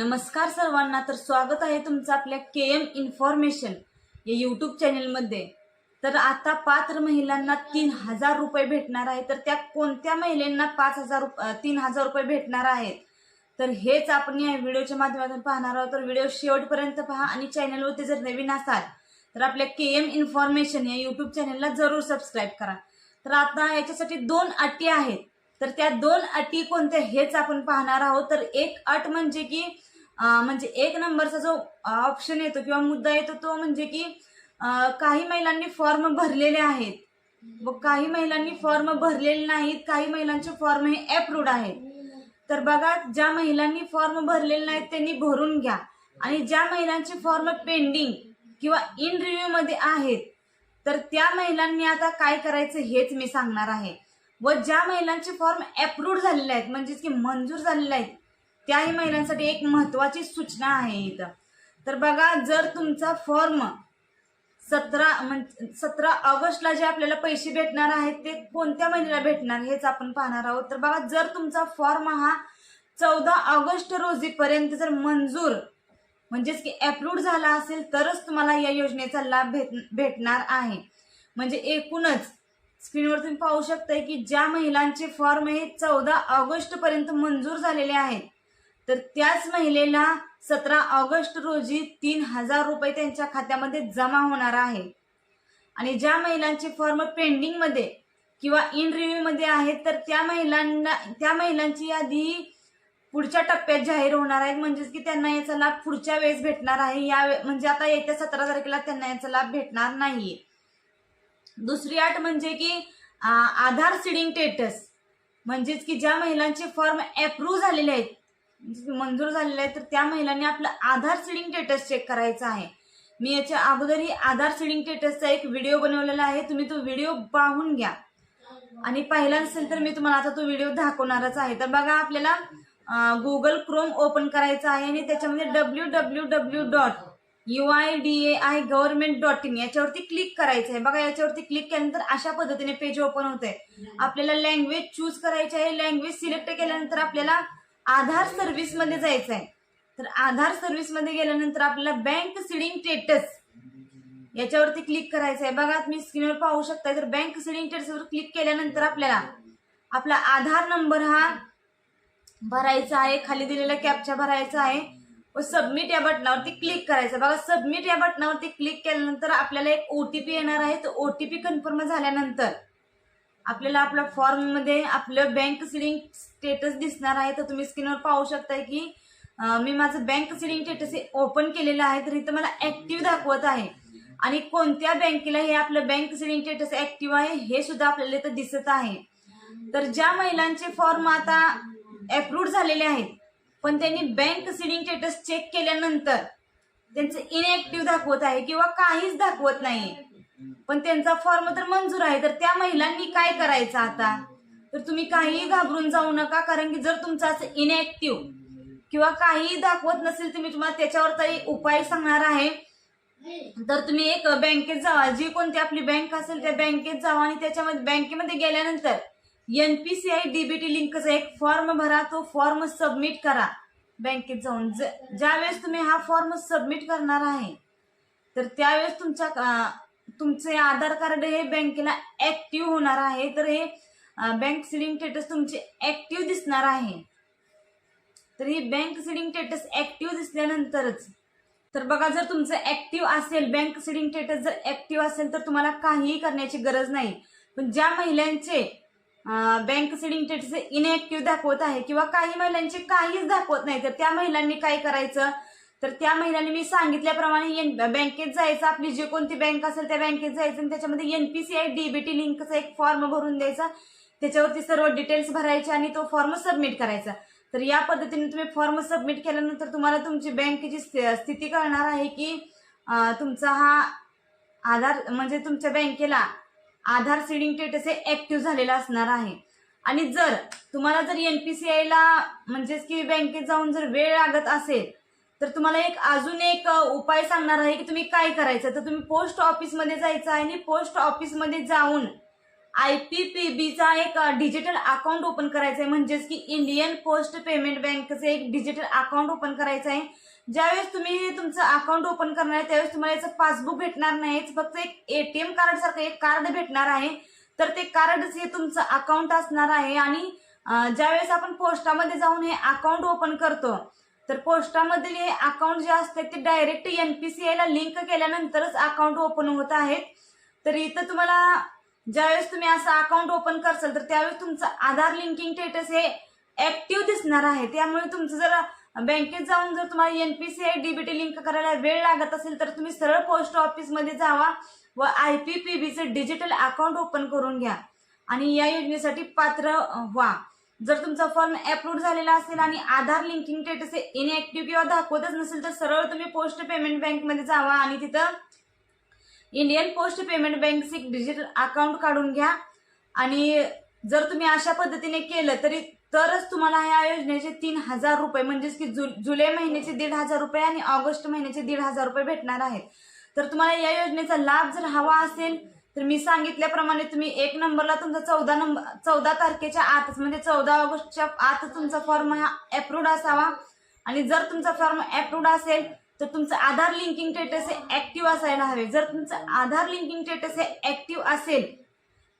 नमस्कार सर्वांना तर स्वागत आहे तुमचं आपल्या के एम इन्फॉर्मेशन या यूट्यूब चॅनेलमध्ये तर आता पात्र महिलांना तीन हजार रुपये भेटणार आहे. तर त्या कोणत्या महिलांना पाच हजार रुप- तीन हजार रुपये भेटणार आहेत? तर हेच आपण या व्हिडिओच्या माध्यमातून पाहणार आहोत. तर व्हिडिओ शेवटपर्यंत पहा आणि चॅनलवरती जर नवीन असाल तर आपल्या के एम इन्फॉर्मेशन या यूट्यूब चॅनलला जरूर सबस्क्राईब करा. तर आता याच्यासाठी दोन अटी आहेत. तर त्या दोन अटी कोणत्या हेच आपण पाहणार आहोत. तर एक अट म्हणजे की म्हणजे एक नंबरचा जो ऑप्शन येतो किंवा मुद्दा येतो तो म्हणजे की काही महिलांनी फॉर्म भरलेले आहेत. व काही महिलांनी फॉर्म भरलेले नाहीत काही महिलांचे फॉर्म हे अप्रूव्ड आहेत. तर बघा ज्या महिलांनी फॉर्म भरलेले नाहीत त्यांनी भरून घ्या. आणि ज्या महिलांचे फॉर्म पेंडिंग किंवा इन रिव्ह्यू मध्ये आहेत तर त्या महिलांनी आता काय करायचं हेच मी सांगणार आहे. व ज्या महिलांचे फॉर्म अप्रूव्ड झालेले आहेत म्हणजेच की मंजूर झालेले आहेत त्याही महिलांसाठी एक महत्वाची सूचना आहे इथं. तर बघा जर तुमचा फॉर्म सतरा म्हणजे सतरा ऑगस्टला जे आपल्याला पैसे भेटणार आहेत ते कोणत्या महिन्याला भेटणार हेच आपण पाहणार आहोत. तर बघा जर तुमचा फॉर्म हा चौदा ऑगस्ट रोजीपर्यंत जर मंजूर म्हणजेच की अप्रूव्ड झाला असेल तरच तुम्हाला या योजनेचा लाभ भेट भेटणार आहे. म्हणजे एकूणच स्क्रीनवर तुम्ही पाहू शकताय की ज्या महिलांचे फॉर्म हे चौदा ऑगस्ट पर्यंत मंजूर झालेले आहेत तर त्याच महिलेला सतरा ऑगस्ट रोजी तीन हजार रुपये त्यांच्या खात्यामध्ये जमा होणार आहे. आणि ज्या महिलांचे फॉर्म पेंडिंगमध्ये किंवा इन रिव्ह्यूमध्ये आहेत तर त्या महिलांना त्या महिलांची यादी पुढच्या टप्प्यात जाहीर होणार आहे. म्हणजेच की त्यांना याचा लाभ पुढच्या वेळेस भेटणार आहे. या वे- म्हणजे आता येत्या सतरा तारखेला त्यांना याचा लाभ भेटणार नाहीये. दुसरी अट म्हणजे की आधार सिडिंग स्टेटस म्हणजेच की ज्या महिलांचे फॉर्म अप्रूव्ह झालेले आहेत म्हणजे मंजूर झालेले आहेत तर त्या महिलांनी आपलं आधार सिडिंग स्टेटस चेक करायचं आहे. मी याच्या अगोदरही आधार सिडिंग स्टेटसचा एक व्हिडिओ बनवलेला आहे तुम्ही तो व्हिडिओ पाहून घ्या. आणि पाहिला नसेल तर मी तुम्हाला आता तो व्हिडिओ दाखवणारच आहे. तर बघा आपल्याला गुगल क्रोम ओपन करायचा आहे आणि त्याच्यामध्ये W W W dot U I D A I government dot in याच्यावरती क्लिक करायचं आहे. बघा याच्यावरती क्लिक केल्यानंतर अशा पद्धतीने पेज ओपन होत आहे आपल्याला लँग्वेज चूज करायची आहे. लँग्वेज सिलेक्ट केल्यानंतर आपल्याला आधार सर्व्हिसमध्ये जायचं आहे. तर आधार सर्व्हिसमध्ये गेल्यानंतर आपल्याला बँक सिडिंग स्टेटस याच्यावरती क्लिक करायचं आहे. बघा तुम्ही स्क्रीनवर पाहू शकता तर बँक सिडिंग स्टेटसवर क्लिक केल्यानंतर आपल्याला आपला आधार नंबर हा भरायचा आहे. खाली दिलेला कॅपचा भरायचा आहे. व सबमिट या बटनावरती क्लिक करायचं. बघा सबमिट या बटनावरती क्लिक केल्यानंतर आपल्याला एक ओटीपी येणार आहे. तो ओटीपी कन्फर्म झाल्यानंतर आपल्याला आपल्या फॉर्ममध्ये आपलं बँक सिलिंग स्टेटस दिसणार आहे. तर तुम्ही स्क्रीनवर पाहू शकताय की मी माझं बँक सिलिंग स्टेटस हे ओपन केलेलं आहे. तर इथं मला ऍक्टिव्ह दाखवत आहे. आणि कोणत्या बँकेला हे आपलं बँक सिलिंग स्टेटस ऍक्टिव्ह आहे हे सुद्धा आपल्याला इथं दिसत आहे. तर ज्या महिलांचे फॉर्म आता अप्रूव्ह झालेले आहेत पण त्यांनी बँक सिडिंग स्टेटस चेक केल्यानंतर त्यांचं इनएक्टिव्ह दाखवत आहे किंवा काहीच दाखवत नाही. पण त्यांचा फॉर्म तर मंजूर आहे. तर त्या महिलांनी काय करायचं आता? तर तुम्ही काहीही घाबरून जाऊ नका कारण की जर तुमचं असं इनएक्टिव्ह किंवा काहीही दाखवत नसेल तर मी तुम्हाला त्याच्यावर तरी उपाय सांगणार आहे. तर तुम्ही एक बँकेत जावा जी कोणती आपली बँक असेल त्या बँकेत जावा आणि त्याच्यामध्ये बँकेमध्ये गेल्यानंतर एनपीसीआय डीबीटी लिंकचा एक फॉर्म भरा तो फॉर्म सबमिट करा. बँकेत जाऊन. ज- ज्यावेळेस तुम्ही हा फॉर्म सबमिट करणार आहे तर त्यावेळेस तुमच्या तुमचे आधार कार्ड हे बँकेला ऍक्टिव्ह होणार आहे. तर हे बँक सिलिंग स्टेटस तुमचे ऍक्टिव्ह दिसणार आहे. तर ही बँक सिडिंग स्टेटस ऍक्टिव्ह दिसल्यानंतरच तर बघा जर तुमचं ऍक्टिव्ह असेल बँक सिडिंग स्टेटस जर ऍक्टिव्ह असेल तर तुम्हाला काहीही करण्याची गरज नाही. पण ज्या महिलांचे बँक सिडिंग स्टेटस इनएक्टिव्ह दाखवत आहे किंवा काही महिलांचे काहीच दाखवत नाही. तर त्या महिलांनी काय करायचं? तर त्या महिलांनी मी सांगितल्याप्रमाणे एन बँकेत जायचं. आपली जी कोणती बँक असेल त्या बँकेत जायचं आणि त्याच्यामध्ये एनपीसीआय डीबीटी लिंकचा एक फॉर्म भरून द्यायचा. त्याच्यावरती सर्व डिटेल्स भरायचे आणि तो फॉर्म सबमिट करायचा. तर या पद्धतीने तुम्ही फॉर्म सबमिट केल्यानंतर तुम्हाला तुमची बँकेची स्थि- स्थिती कळणार आहे की तुमचा हा आधार म्हणजे तुमच्या बँकेला आधार सीडिंग स्टेटस हे ऍक्टिव्ह झालेलं असणार आहे. आणि जर तुम्हाला जर एनपीसीआयला म्हणजेच की बँकेत जाऊन जर वेळ लागत असेल तर तुम्हाला एक अजून एक उपाय सांगणार आहे की तुम्ही काय करायचं? तर तुम्ही पोस्ट ऑफिसमध्ये जायचं आहे आणि पोस्ट ऑफिसमध्ये जाऊन आय पी पी बीचा एक डिजिटल अकाउंट ओपन करायचं आहे म्हणजेच की इंडियन पोस्ट पेमेंट बँकचं एक डिजिटल अकाउंट ओपन करायचं आहे ज्यावेळेस तुम्ही तुमचं अकाउंट ओपन करणार आहे त्यावेळेस तुम्हाला याचं पासबुक भेटणार नाही. फक्त एक एटीएम कार्ड सारखं एक कार्ड भेटणार आहे. तर ते कार्डच हे तुमचं अकाउंट असणार आहे आणि ज्यावेळेस आपण पोस्टामध्ये जाऊन हे अकाउंट ओपन करतो तर पोस्टामधील हे अकाउंट जे असते ते डायरेक्ट एनपीसीआय ला लिंक केल्यानंतरच अकाउंट ओपन होत आहेत. तर इथं तुम्हाला ज्यावेळेस तुम्ही असं अकाउंट ओपन करसाल तर त्यावेळेस तुमचं आधार लिंकिंग स्टेटस हे ऍक्टिव्ह दिसणार आहे. त्यामुळे तुमचं जर बँकेत जाऊन जर तुम्हाला एनपीसीआय डीबीटी लिंक करायला वेळ लागत असेल तर तुम्ही सरळ पोस्ट ऑफिसमध्ये जावा व आय पी पी बीचं डिजिटल अकाउंट ओपन करून घ्या. आणि या योजनेसाठी पात्र व्हा. जर तुमचा फॉर्म अप्रूव्ह झालेला असेल आणि आधार लिंकिंग स्टेटस हे इनएक्टिव्ह किंवा दाखवतच नसेल तर सरळ तुम्ही पोस्ट पेमेंट बँकमध्ये जावा आणि तिथं इंडियन पोस्ट पेमेंट बँकचे डिजिटल अकाउंट काढून घ्या. आणि जर तुम्ही अशा पद्धतीने केलं तरी तरच तुम्हाला या योजनेचे तीन हजार रुपये म्हणजेच की जु जुलै महिन्याचे दीड हजार रुपये आणि ऑगस्ट महिन्याचे दीड हजार रुपये भेटणार आहेत. तर तुम्हाला या योजनेचा लाभ जर हवा असेल तर मी सांगितल्याप्रमाणे तुम्ही एक नंबरला तुमचा चौदा नंबर चौदा तारखेच्या आतच म्हणजे चौदा ऑगस्टच्या आत तुमचा फॉर्म हा अप्रूव्ड असावा. आणि जर तुमचा फॉर्म अप्रूव्ड असेल तर तुमचं आधार लिंकिंग स्टेटस हे ऍक्टिव्ह असायला हवे. जर तुमचं आधार लिंकिंग स्टेटस हे ऍक्टिव्ह असेल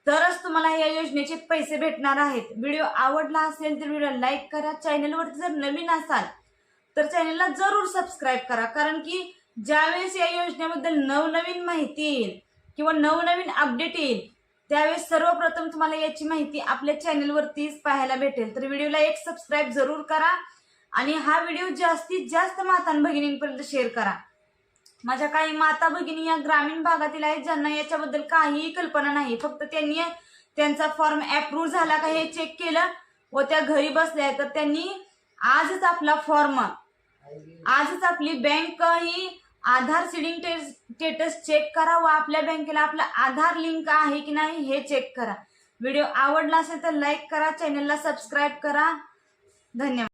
तरच तुम्हाला या योजनेचे पैसे भेटणार आहेत. व्हिडिओ आवडला असेल तर व्हिडिओ लाईक करा. चॅनलवरती जर नवीन असाल तर चॅनलला जरूर सबस्क्राईब करा. कारण की ज्यावेळेस या योजनेबद्दल नवनवीन माहिती येईल किंवा नवनवीन अपडेट येईल त्यावेळेस सर्वप्रथम तुम्हाला याची माहिती आपल्या चॅनलवरतीच पाहायला भेटेल. तर व्हिडिओला एक सबस्क्राईब जरूर करा आणि हा व्हिडिओ जास्तीत जास्त मातान भगिनींपर्यंत शेअर करा. माझ्या काही माता भगिनी या ग्रामीण भागातील आहेत ज्यांना याच्याबद्दल काहीही कल्पना नाही. फक्त त्यांनी त्यांचा फॉर्म अप्रूव्ह झाला का हे चेक केलं व त्या घरी बसल्या तर त्यांनी आजच आपला फॉर्म आजच आपली बँक ही आधार सिडिंग स्टेटस चेक करा व आपल्या बँकेला आपला आधार लिंक आहे की नाही हे चेक करा. व्हिडिओ आवडला असेल तर लाईक करा चॅनलला सबस्क्राईब करा. धन्यवाद.